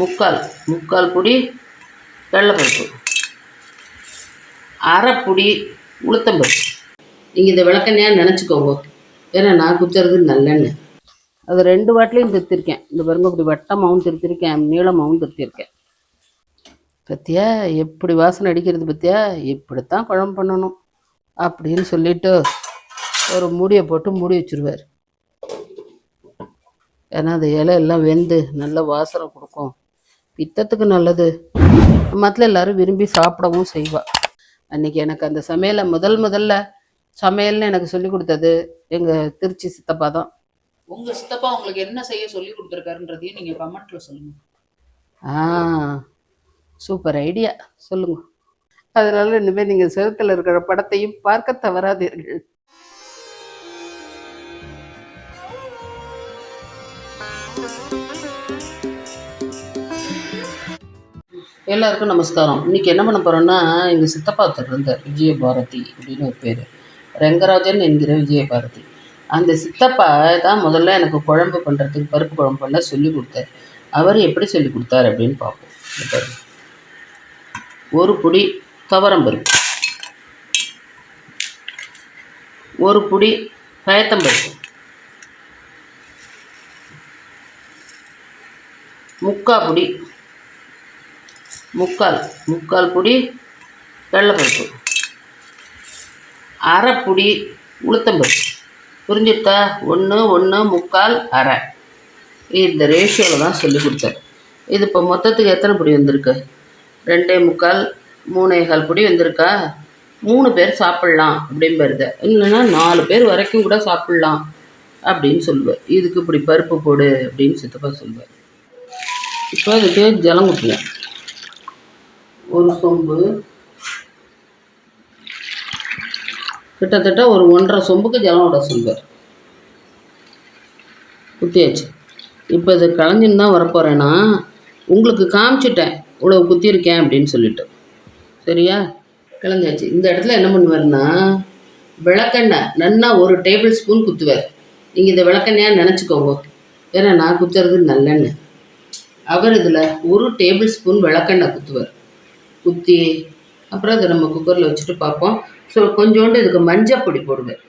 முக்கால் முக்கால் பொடி கடலைப்பருப்பு அரை பொடி உளுத்தம்பருப்பு. நீங்கள் இந்த விளக்கெண்ணையாக நினச்சிக்கோங்க. ஏன்னா நான் குத்துறது நல்லெண்ணெய் அது ரெண்டு வாட்டிலையும் திருத்திருக்கேன். இந்த பாருங்க இப்படி வட்டமாகவும் திருத்திருக்கேன் நீளமாகவும் திருத்திருக்கேன். பத்தியா எப்படி வாசனை அடிக்கிறது பத்தியா? இப்படித்தான் குழம்பு பண்ணணும் அப்படின்னு சொல்லிட்டு ஒரு மூடியை போட்டு மூடி வச்சுருவார். ஏன்னா அந்த இலை எல்லாம் வெந்து நல்ல வாசனை கொடுக்கும். பித்தத்துக்கு நல்லது. மற்ற எல்லாரும் விரும்பி சாப்பிடவும் செய்வா. அன்னைக்கு எனக்கு அந்த சமையலை முதல் முதல்ல சமையல்னு எனக்கு சொல்லி கொடுத்தது எங்கள் திருச்சி சித்தப்பா தான். உங்க சித்தப்பா உங்களுக்கு என்ன செய்ய சொல்லி கொடுத்துருக்காருன்றதையும் நீங்க கமெண்ட்ல சொல்லுங்க. ஆ சூப்பர் ஐடியா. சொல்லுங்க. அதனால இனிமேல் நீங்கள் செவத்தில் இருக்கிற படத்தையும் பார்க்க தவறாதீர்கள். எல்லாருக்கும் நமஸ்காரம். இன்றைக்கி என்ன பண்ண போகிறோன்னா எங்கள் சித்தப்பா ஒருத்தர் இருந்தார். விஜயபாரதி அப்படின்னு ஒரு பேர். ரெங்கராஜன் என்கிற விஜயபாரதி. அந்த சித்தப்பா தான் முதல்ல எனக்கு குழம்பு பண்ணுறதுக்கு பருப்பு குழம்பு பண்ண சொல்லி கொடுத்தார். அவர் எப்படி சொல்லி கொடுத்தாரு அப்படின்னு பார்ப்போம். ஒரு புடி துவரம்பருப்பு. ஒரு பொடி பயத்தம்பருப்பு. முக்கா பொடி முக்கால் முக்கால் பொடி வெள்ளைப்பருப்பு. அரை பொடி உளுத்தம்பருப்பு. புரிஞ்சுட்டா ஒன்று ஒன்று முக்கால் அரை. இந்த ரேஷியோவில் தான் சொல்லி கொடுத்தாரு இது இப்போ மொத்தத்துக்கு எத்தனை பொடி வந்திருக்கு? ரெண்டே முக்கால் மூணே கால் பொடி வந்திருக்கா? மூணு பேர் சாப்பிட்லாம் அப்படின்னு வருது இல்லைன்னா நாலு பேர் வரைக்கும் கூட சாப்பிட்லாம் அப்படின்னு சொல்லுவார் இதுக்கு இப்படி பருப்பு போடு அப்படின்னு சித்தப்பா சொல்லுவார். இப்போ அதுக்கு ஜலம் ஊற்றுவேன் ஒரு சொம்பு. கிட்டத்தட்ட ஒரு ஒன்றரை சொம்புக்கு ஜலம் விட சொல்வார் குத்தியாச்சு. இப்போ இது களைஞ்சுன்னு தான் வரப்போகிறேன்னா உங்களுக்கு காமிச்சிட்டேன் இவ்வளோ குத்தியிருக்கேன் அப்படின்னு சொல்லிட்டு. சரியா? கிளஞ்சாச்சு. இந்த இடத்துல என்ன பண்ணுவார்னா விளக்கெண்ணெய் நன்னா ஒரு டேபிள் ஸ்பூன் குத்துவார். நீங்கள் இந்த விளக்கெண்ணையாக நினச்சிக்கோங்க. ஏன்னா நான் குத்துறது நல்லெண்ணெய். அவர் இதில் ஒரு டேபிள் ஸ்பூன் விளக்கெண்ணெய் குத்துவார். குத்தி அப்புறம் அதை நம்ம குக்கரில் வச்சுட்டு பார்ப்போம். ஸோ கொஞ்சோண்டு இதுக்கு மஞ்சள் பொடி போடுவேன்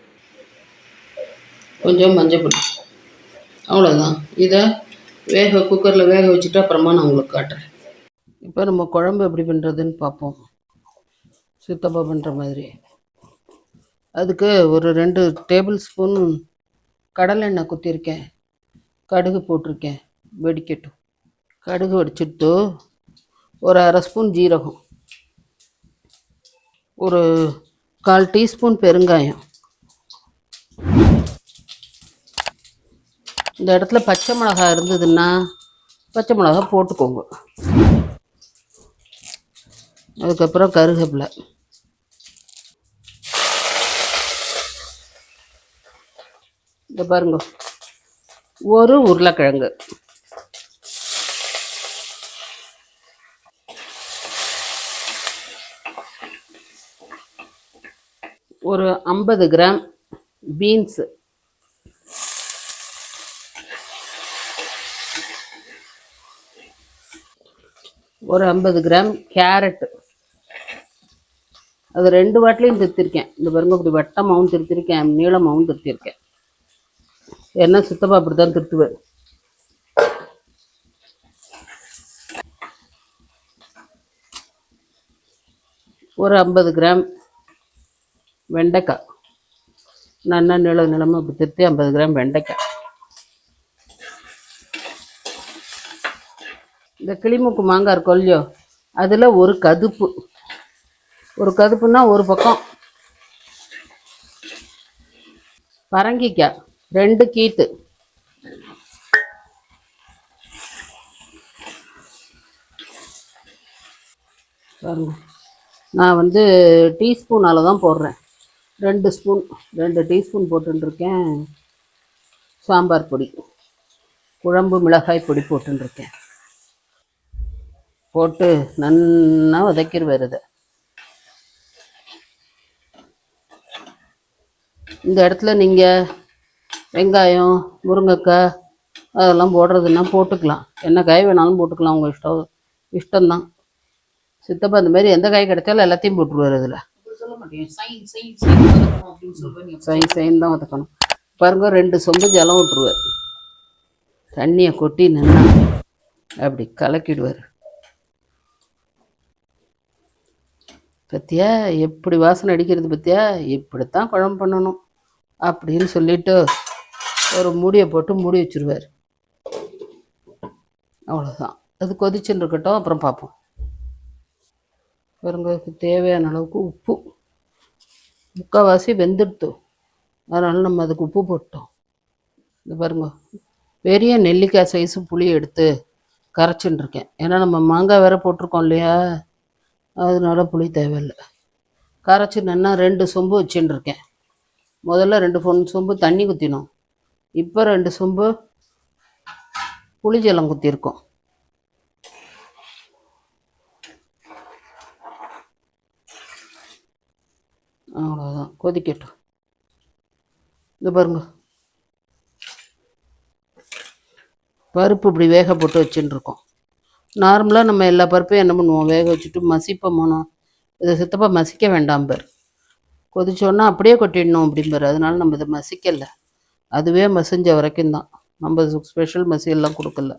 கொஞ்சம் மஞ்சள் பொடி. அவ்வளோதான் இதை வேக குக்கரில் வேக வச்சுட்டு அப்புறமா நான் உங்களுக்கு காட்டுறேன். இப்போ நம்ம குழம்பு எப்படி பண்ணுறதுன்னு பார்ப்போம். சித்தப்பா பண்ணுற மாதிரி. அதுக்கு ஒரு ரெண்டு டேபிள் ஸ்பூன் கடலெண்ணெய் குத்திருக்கேன். கடுகு போட்டிருக்கேன். வெடிக்கட்டும். கடுகு வெடிச்சிட்டு ஒரு அரை ஸ்பூன் ஜீரகம். ஒரு கால் டீஸ்பூன் பெருங்காயம். இந்த இடத்துல பச்சை மிளகாய் இருந்ததுன்னா பச்சை மிளகா போட்டுக்கோங்க. அதுக்கப்புறம் கருவேப்பிலை இந்த பாருங்க. ஒரு உருளைக்கிழங்கு. ஒரு ஐம்பது கிராம் பீன்ஸு. ஒரு ஐம்பது கிராம் கேரட்டு அது ரெண்டு வாட்டிலையும் திருத்திருக்கேன். இந்த பாருங்க இப்படி வட்டமாகவும் திருத்திருக்கேன் நீளமாகவும் திருத்திருக்கேன். என்ன சுத்தமாக அப்படி தான் திருத்துவார் ஒரு ஐம்பது கிராம் வெண்டைக்காய் நல்லா நில நிலமாக அப்படி திருத்தி ஐம்பது கிராம் வெண்டைக்காய் இந்த கிளிமுக்கு மாங்காய் இருக்கும் இல்லையோ அதில் ஒரு கதுப்பு. ஒரு கதுப்புன்னா ஒரு பக்கம். பரங்கிக்காய் ரெண்டு கீத்து. பாருங்க. நான் வந்து டீஸ்பூனால் தான் போடுறேன். ரெண்டு ஸ்பூன் ரெண்டு டீஸ்பூன் போட்டுருக்கேன் சாம்பார் பொடி குழம்பு மிளகாய் பொடி போட்டுருக்கேன் போட்டு நன்னா வதக்கிடுவார் இதை. இந்த இடத்துல நீங்கள் வெங்காயம் முருங்கைக்காய் அதெல்லாம் போடுறதுன்னா போட்டுக்கலாம். என்ன காய் வேணாலும் போட்டுக்கலாம். உங்கள் இஷ்டம் இஷ்டம்தான். சித்தப்பா அந்த மாதிரி எந்த காய் கிடைச்சாலும் எல்லாத்தையும் போட்டுருவார் அதில் மாட்டேன் சைன் சைன் சைன் அப்படின்னு சைன் தான் வதக்கணும். பாருங்க ரெண்டு சொம்பு ஜலம் விட்டுருவார் தண்ணியை கொட்டி நின்னா அப்படி கலக்கிடுவார். பத்தியா எப்படி வாசனை அடிக்கிறது பத்தியா? இப்படித்தான் குழம்பு பண்ணணும் அப்படின்னு சொல்லிட்டு ஒரு மூடியை போட்டு மூடி வச்சுருவார். அவ்வளோதான் அது கொதிச்சுன்னு இருக்கட்டும் அப்புறம் பார்ப்போம். பாருங்க தேவையான அளவுக்கு உப்பு. முக்கால்வாசி வெந்துடுத்து. அதனால் நம்ம அதுக்கு உப்பு போட்டோம். இது பாருங்க. பெரிய நெல்லிக்காய் சைஸு புளி எடுத்து கரைச்சின்னு இருக்கேன் ஏன்னா நம்ம மாங்காய் வேற போட்டிருக்கோம் இல்லையா? அதனால புளி தேவையில்லை. கரைச்சி ரெண்டு சொம்பு வச்சுன்னு இருக்கேன் முதல்ல ரெண்டு பொன் சொம்பு தண்ணி குத்தினோம். இப்போ ரெண்டு சொம்பு புளிஜலம் குத்திருக்கோம் அவ்வளோதான் கொதிக்கட்டும். இந்த பாருங்க. பருப்பு இப்படி வேக போட்டு வச்சுட்டுருக்கோம். நார்மலாக நம்ம எல்லா பருப்பையும் என்ன பண்ணுவோம்? வேக வச்சுட்டு மசிப்போமோனோ இதை சித்தப்பா மசிக்க வேண்டாம் பேர். கொதிச்சோன்னா அப்படியே கொட்டிடணும் அப்படிம்பார் அதனால நம்ம இதை மசிக்கலை. அதுவே மசிஞ்ச வரைக்கும் தான். நம்ம ஸ்பெஷல் மசியெல்லாம் கொடுக்கல.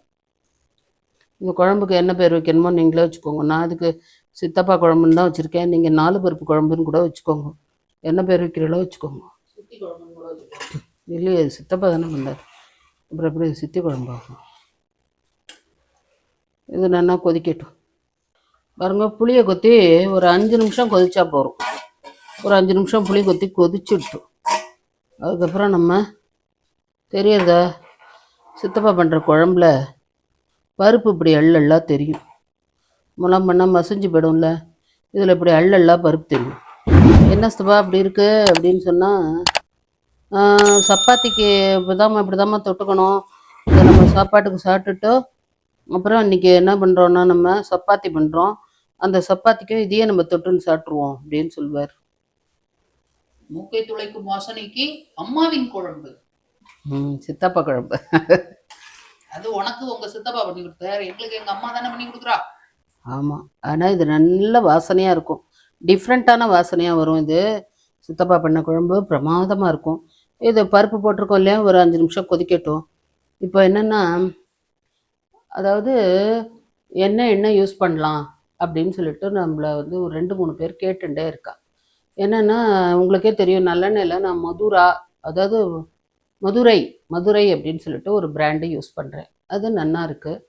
இந்த குழம்புக்கு என்ன பேர் வைக்கணுமோ நீங்களே வச்சுக்கோங்க. நான் அதுக்கு சித்தப்பா குழம்புன்னு தான் வச்சுருக்கேன். நீங்கள் நாலு பருப்பு குழம்புன்னு கூட வச்சுக்கோங்க. என்ன பேர் வைக்கிறீங்களோ வச்சுக்கோங்க. குழம்பு. இல்லையே சித்தப்பா தானே பண்ணார். அப்புறம் எப்படி சித்தி குழம்பாகும் இது நல்லா கொதிக்கட்டும்? பாருங்க புளியை கொத்தி ஒரு அஞ்சு நிமிஷம் கொதிச்சா போதும். ஒரு அஞ்சு நிமிஷம் புளி கொத்தி கொதிச்சுட்டோம். அதுக்கப்புறம் நம்ம தெரியுறதா சித்தப்பா பண்ணுற குழம்புல பருப்பு இப்படி எள்ளெல்லாம் தெரியும். முலாம் பண்ணால் மசிஞ்சு போயிடும்ல. இதில் இப்படி எள்ளெல்லாம் பருப்பு தெரியும். என்ன சித்தப்பா அப்படி இருக்கு? அப்படின்னு சொன்னால் சப்பாத்திக்கு இப்படிதாம்மா இப்படிதாம்மா தொட்டுக்கணும். இதை நம்ம சாப்பாட்டுக்கு சாப்பிட்டுட்டு அப்புறம் இன்னைக்கு என்ன பண்ணுறோன்னா நம்ம சப்பாத்தி பண்ணுறோம் அந்த சப்பாத்திக்கும் இதையே நம்ம தொட்டுன்னு சாப்பிட்ருவோம் அப்படின்னு சொல்லுவார் மூக்கை துளைக்கும் வாசனைக்கு அம்மாவின் குழம்பு. ம் சித்தப்பா குழம்பு. அது உனக்கு உங்க சித்தப்பா பண்ணி கொடுத்தாரு. எங்களுக்கு எங்க அம்மா தானே பண்ணி கொடுக்குறா? ஆமாம் ஆனால் இது நல்ல வாசனையாக இருக்கும். டிஃப்ரெண்ட்டான வாசனையாக வரும் இது. சித்தப்பா பண்ண குழம்பு பிரமாதமாக இருக்கும். இது பருப்பு போட்டிருக்கோம் இல்லையா? ஒரு அஞ்சு நிமிஷம் கொதிக்கட்டும். இப்போ என்னென்னா அதாவது என்ன எண்ணெய் யூஸ் பண்ணலாம் அப்படின்னு சொல்லிட்டு நம்மளை வந்து ஒரு ரெண்டு மூணு பேர் கேட்டுட்டே இருக்கா. என்னென்னா உங்களுக்கே தெரியும் நல்லெண்ணெயில் நான் மதுரா அதாவது மதுரை மதுரை அப்படின்னு சொல்லிட்டு ஒரு பிராண்டு யூஸ் பண்ணுறேன் அது நல்லா இருக்குது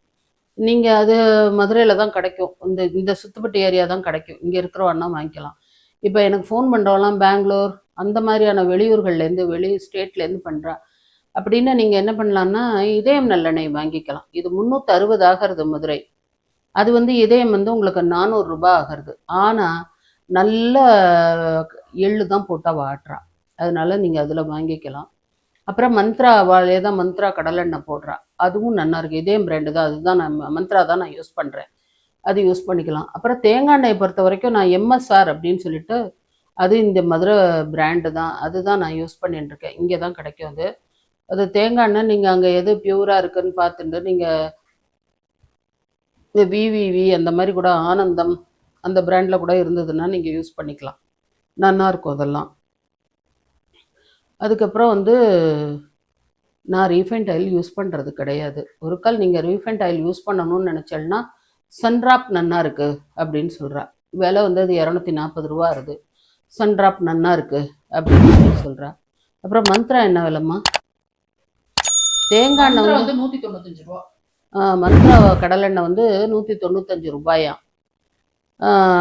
நீங்கள் அது மதுரையில் தான் கிடைக்கும். இந்த இந்த சுத்துப்பட்டு ஏரியா தான் கிடைக்கும். இங்கே இருக்கிறவன்னா வாங்கிக்கலாம். இப்போ எனக்கு ஃபோன் பண்ணுறவெல்லாம் பெங்களூர் அந்த மாதிரியான வெளியூர்கள்லேருந்து வெளி ஸ்டேட்லேருந்து பண்ணுறா அப்படின்னா நீங்கள் என்ன பண்ணலான்னா இதயம் நல்லெண்ணெய் வாங்கிக்கலாம். இது முந்நூற்றி அறுபது ஆகிறது மதுரை. அது வந்து இதயம் வந்து உங்களுக்கு நானூறுரூபா ஆகிறது. ஆனால் நல்ல எள்ளு தான் போட்டால் வாட்டுறா. அதனால நீங்கள் அதில் வாங்கிக்கலாம். அப்புறம் மந்த்ரா அவளே தான் மந்த்ரா கடலெண்ணெய் போடுறா. அதுவும் நல்லா இருக்குது இதே பிராண்டு தான். அதுதான் நான் மந்த்ரா தான் நான் யூஸ் பண்ணுறேன் அது யூஸ் பண்ணிக்கலாம். அப்புறம் தேங்காய் எண்ணெய் பொறுத்த வரைக்கும் நான் எம்எஸ்ஆர் அப்படின்னு சொல்லிட்டு அது இந்த மதுரை பிராண்டு தான். அதுதான் நான் யூஸ் பண்ணிட்டு இருக்கேன். இங்கே தான் கிடைக்கும் அது. அது தேங்காய் எண்ணெய் நீங்கள் அங்கே எது பியூராக இருக்குன்னு பார்த்துட்டு நீங்கள் இந்த விவிவி அந்த மாதிரி கூட ஆனந்தம் அந்த பிராண்டில் கூட இருந்ததுன்னா நீங்கள் யூஸ் பண்ணிக்கலாம். நல்லாயிருக்கும் அதெல்லாம். அதுக்கப்புறம் வந்து நான் ரீஃபைண்ட் ஆயில் யூஸ் பண்ணுறது கிடையாது. ஒரு கால் நீங்கள் ரீஃபைண்ட் ஆயில் யூஸ் பண்ணணும்னு நினச்சேன்னா சன்ட்ராப் நன்னா இருக்கு அப்படின்னு சொல்கிறா விலை வந்து அது இரநூத்தி நாற்பது ரூபா வருது. சன்ட்ராப் நன்னா இருக்கு அப்படின்னு சொல்லி சொல்கிறா அப்புறம் மந்த்ரா என்ன விலைம்மா? தேங்காய் எண்ணெய் வந்து நூத்தி தொண்ணூத்தஞ்சு ரூபா. மந்த்ரா கடலெண்ணெய் வந்து நூற்றி தொண்ணூத்தஞ்சு ரூபாயாம்.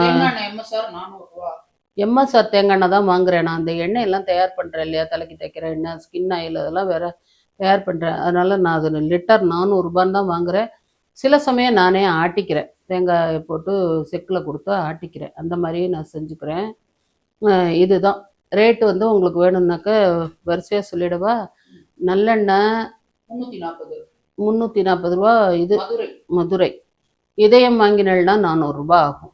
தேங்காய் எண்ணெய் எம்எஸ்ஆர் நானூறு ரூபா. எம்எஸ்ஆர் தேங்காய் எண்ணெய் தான் வாங்குறேன். நான் அந்த எண்ணெய் எல்லாம் தயார் பண்ணுறேன் இல்லையா? தலைக்கு தைக்கிற எண்ணெய் ஸ்கின் ஆயில் அதெல்லாம் வேற தயார் பண்ணுறேன் அதனால நான் அது லிட்டர் நானூறுரூபான்னு தான் வாங்குறேன். சில சமயம் நானே ஆட்டிக்கிறேன். தேங்காய் போட்டு செக்கில் கொடுத்து ஆட்டிக்கிறேன். அந்த மாதிரியே நான் செஞ்சுக்கிறேன். இதுதான். ரேட்டு வந்து உங்களுக்கு வேணும்னாக்க வரிசையாக சொல்லிடவா? நல்லெண்ணெய் முன்னூத்தி நாற்பது முந்நூற்றி நாற்பது ரூபா இது மதுரை. மதுரை. இதயம் வாங்கினல்னா நானூறுரூபா ஆகும்.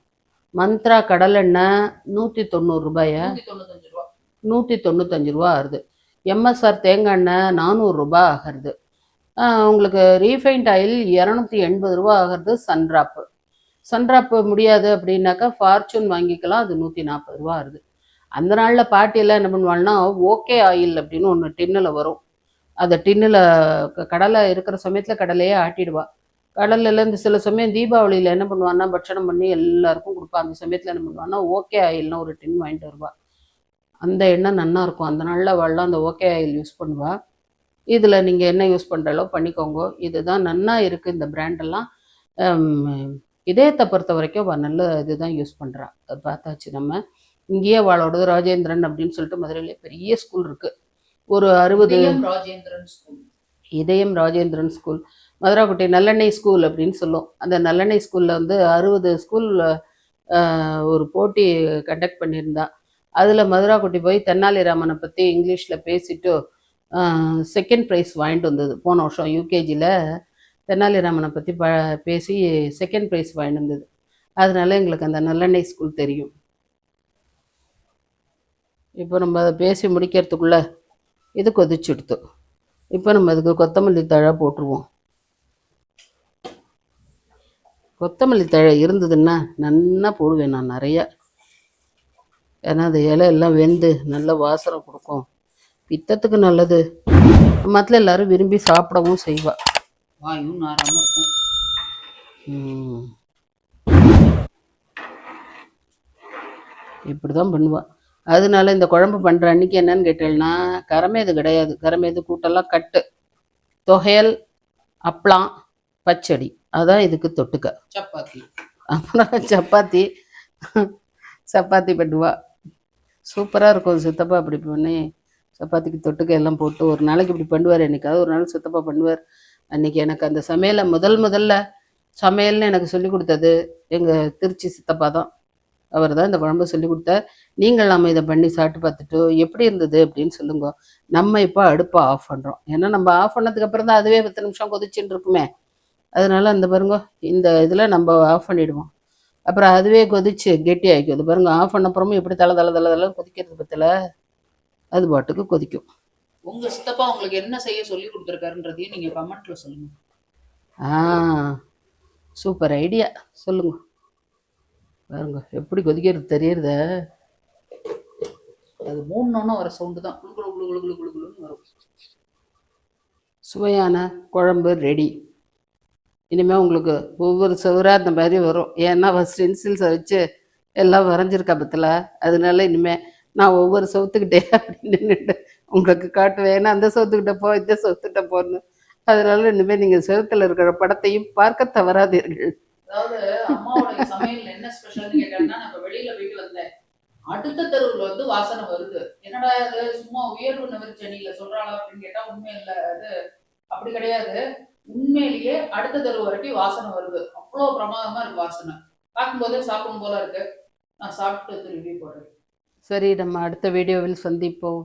மந்த்ரா கடலெண்ணெய் நூற்றி தொண்ணூறு ரூபாயா? நூத்தி தொண்ணூத்தஞ்சு ரூபா. நூற்றி தொண்ணூத்தஞ்சு ரூபா ஆகுது எம்எஸ்ஆர் தேங்காய் எண்ணெய் நானூறுரூபா ஆகிறது. உங்களுக்கு ரீஃபைண்ட் ஆயில் இரநூத்தி எண்பது ரூபா ஆகிறது சன்ட்ராப்பு. சன்ட்ராப்பு முடியாது அப்படின்னாக்கா ஃபார்ச்சூன் வாங்கிக்கலாம் அது நூற்றி நாற்பது ரூபா ஆகுது அந்த நாளில் பாட்டியெல்லாம் என்ன பண்ணுவாங்கன்னா ஓகே ஆயில் அப்படின்னு ஒன்று டின்னில் வரும். அந்த டின்னில் கடலை இருக்கிற சமயத்தில் கடலையே ஆட்டிடுவா. கடல்ல இந்த சில சமயம் தீபாவளியில் என்ன பண்ணுவான்னா பட்சணம் பண்ணி எல்லாருக்கும் கொடுப்பா அந்த சமயத்தில் என்ன பண்ணுவான்னா ஓகே ஆயில்னு ஒரு டின் வாங்கிட்டு வருவா. அந்த எண்ணெய் நன்னா இருக்கும். அந்த நாளில் அவள்லாம் அந்த ஓகே ஆயில் யூஸ் பண்ணுவா. இதில் நீங்கள் என்ன யூஸ் பண்ணுறாலோ பண்ணிக்கோங்க. இதுதான் நன்னா இருக்குது இந்த பிராண்டெல்லாம் இதயத்தை பொறுத்த வரைக்கும் அவள் நல்ல இதுதான் யூஸ் பண்ணுறா அது பார்த்தாச்சு நம்ம. இங்கேயே அவளோடது ராஜேந்திரன் அப்படின்னு சொல்லிட்டு மதுரையில பெரிய ஸ்கூல் இருக்குது ஒரு அறுபது ராஜேந்திரன் ஸ்கூல். இதயம் ராஜேந்திரன் ஸ்கூல். மதுராக்குட்டி நல்லெண்ணெய் ஸ்கூல் அப்படின்னு சொல்லும் அந்த நல்லெண்ணெய் ஸ்கூலில் வந்து அறுபது ஸ்கூல் ஒரு போட்டி கண்டக்ட் பண்ணியிருந்தா. அதில் மதுராக்குட்டி போய் தென்னாலிராமனை பற்றி இங்கிலீஷில் பேசிட்டு செகண்ட் ப்ரைஸ் வாங்கிட்டு வந்தது. போன வருஷம் யூகேஜியில் தென்னாலிராமனை பற்றி ப பேசி செகண்ட் ப்ரைஸ் வாங்கிட்டு வந்தது. அதனால எங்களுக்கு அந்த நல்லெண்ணெய் ஸ்கூல் தெரியும். இப்போ நம்ம அதை பேசி முடிக்கிறதுக்குள்ள இது கொதிச்சுடுத்து. இப்போ நம்ம அதுக்கு கொத்தமல்லி தழை போட்டுருவோம். கொத்தமல்லி தழை இருந்ததுன்னா நல்லா போடுவேன் நான் நிறைய. ஏன்னா அந்த இலை எல்லாம் வெந்து நல்ல வாசனை கொடுக்கும். பித்தத்துக்கு நல்லது. மற்ற எல்லாரும் விரும்பி சாப்பிடவும் செய்வா. வாயும் நாராமல் இருக்கும். இப்படி தான் பண்ணுவாள் அதனால இந்த குழம்பு பண்ணுற அன்னைக்கு என்னன்னு கேட்டேன்னா கரமேது கிடையாது. கரமேது கூட்டெல்லாம் கட்டு. தொகையல் அப்பளம் பச்சடி. அதான் இதுக்கு தொட்டுக்க. சப்பாத்தி. அப்புறம் சப்பாத்தி சப்பாத்தி பண்ணுவா சூப்பராக இருக்கும் சித்தப்பா அப்படி பண்ணி சப்பாத்திக்கு தொட்டுக்க எல்லாம் போட்டு ஒரு நாளைக்கு இப்படி பண்ணுவார். என்னைக்காவது ஒரு நாள் சித்தப்பா பண்ணுவார். அன்னைக்கு எனக்கு அந்த சமையலை முதல் முதல்ல சமையல்னு எனக்கு சொல்லி கொடுத்தது எங்கள் திருச்சி சித்தப்பா தான். அவர் தான் இந்த குழம்பு சொல்லி கொடுத்தார். நீங்கள் நம்ம இதை பண்ணி சாப்பிட்டு பார்த்துட்டு எப்படி இருந்தது அப்படின்னு சொல்லுங்க. நம்ம இப்போ அடுப்பை ஆஃப் பண்ணுறோம் ஏன்னா நம்ம ஆஃப் பண்ணதுக்கு அப்புறம் தான் அதுவே பத்து நிமிஷம் கொதிச்சுட்டு இருக்குமே. அதனால அந்த பாருங்க இந்த இதில் நம்ம ஆஃப் பண்ணிடுவோம். அப்புறம் அதுவே கொதிச்சு கெட்டி ஆகிக்கும் பாருங்க ஆஃப் பண்ண அப்புறமும் எப்படி தலை தலை தலை தலை கொதிக்கிறது பத்தில அது பாட்டுக்கு கொதிக்கும். உங்க சித்தப்பா உங்களுக்கு என்ன செய்ய சொல்லி கொடுத்துருக்காருன்றதையும் நீங்க கமெண்ட்ல சொல்லுங்க. ஆ சூப்பர் ஐடியா சொல்லுங்க. பாருங்க எப்படி கொதிக்கிறது தெரியறத. அது மூணுன்னு வர சவுண்டு தான். குளு குளு குளு குளு குளு குளுன்னு வரும். சுவையான குழம்பு ரெடி இனிமேல் உங்களுக்கு ஒவ்வொரு சுவராக அந்த மாதிரி வரும். ஏன்னா ஸ்டென்சில்ஸை வச்சு எல்லாம் வரைஞ்சிருக்கா பத்தில். அதனால இனிமேல் நான் ஒவ்வொரு சவுத்துக்கிட்டே அப்படின்னு நின்றுட்டு உங்களுக்கு காட்டுவேன் ஏன்னா அந்த சவுத்துக்கிட்ட போ இந்த சவுத்துக்கிட்ட போன்னு. அதனால இனிமேல் நீங்கள் செவுத்துல இருக்கிற படத்தையும் பார்க்க தவறாதீர்கள். என்ன ஸ்பெஷல்னு கேட்டாங்கன்னா நம்ம வெளியில போயிட்டு வந்தேன். அடுத்த தெருவுல வந்து வாசனை வருது. என்னடா இது? சும்மா உயர்வு நெருச்செடியில சொல்றாளா அப்படின்னு கேட்டா உண்மை இல்ல அது அப்படி கிடையாது. உண்மையிலேயே அடுத்த தடவை வரைக்கும் வாசனை வருது. அவ்வளவு பிரமாதமா இருக்கு வாசனை. பார்க்கும்போதே சாப்பிடும் போல இருக்கு. நான் சாப்பிட்டு திரும்பி போடுறேன் சரி நம்ம அடுத்த வீடியோவில் சந்திப்போம்.